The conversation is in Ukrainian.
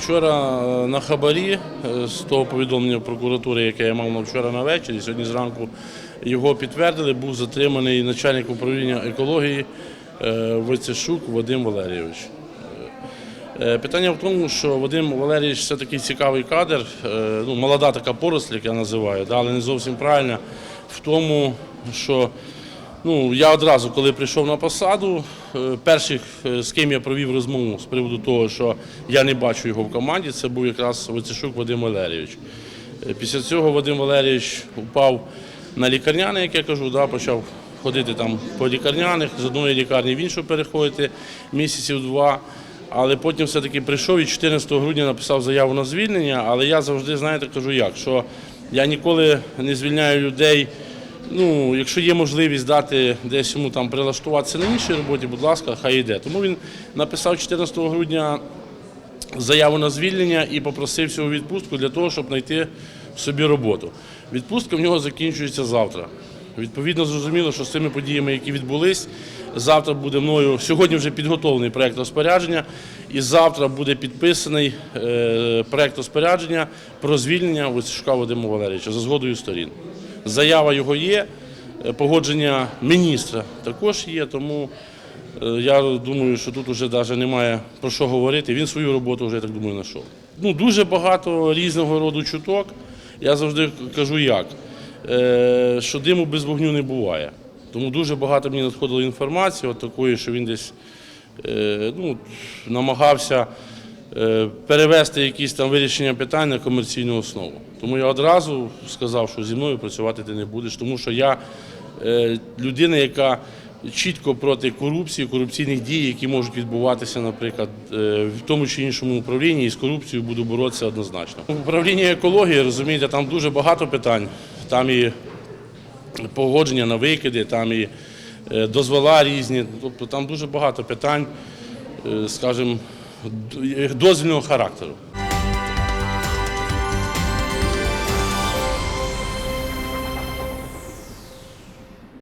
Вчора е, на хабарі е, з того повідомлення прокуратури, яке я мав на вчора на вечір, сьогодні зранку його підтвердили, був затриманий начальник управління екології е, Войцешук Вадим Валерійович. Питання в тому, що Вадим Валерійович це такий цікавий кадр, ну, молода така поросль, як я називаю, але не зовсім правильно в тому, що ну, я одразу, коли прийшов на посаду, е, перших, е, з ким я провів розмову з приводу того, що я не бачу його в команді, це був якраз Войцешук Вадим Валерійович. Е, Після цього Вадим Валерійович упав на лікарняне, як я кажу, да, почав ходити там по лікарняних, з одної лікарні в іншу переходити місяців два. Але потім все-таки прийшов і 14 грудня написав заяву на звільнення. Але я завжди, знаєте, кажу як, що я ніколи не звільняю людей. Ну, якщо є можливість дати десь йому там прилаштуватися на іншій роботі, будь ласка, хай йде. Тому він написав 14 грудня заяву на звільнення і попросився у відпустку для того, щоб знайти собі роботу. Відпустка в нього закінчується завтра. Відповідно, зрозуміло, що з цими подіями, які відбулись, завтра буде мною сьогодні вже підготовлений проект розпорядження, і завтра буде підписаний е, проект розпорядження про звільнення Войцешка Вадима Валерійовича за згодою сторін. Заява його є, е, погодження міністра також є, тому Е, Я думаю, що тут вже навіть немає про що говорити. Він свою роботу вже, я так думаю, знайшов. Ну, дуже багато різного роду чуток. Я завжди кажу як, е, що диму без вогню не буває. Тому дуже багато мені надходило інформації, от такої, що він десь ну, намагався перевести якісь там вирішення питань на комерційну основу. Тому я одразу сказав, що зі мною працювати ти не будеш, тому що я е, людина, яка чітко проти корупції, корупційних дій, які можуть відбуватися, наприклад, е, в тому чи іншому управлінні, і з корупцією буду боротися однозначно. Управління екології, розумієте, там дуже багато питань. Там і погодження на викиди, там і е, дозвола різні. Тобто там дуже багато питань, е, скажімо, дозвільного характеру.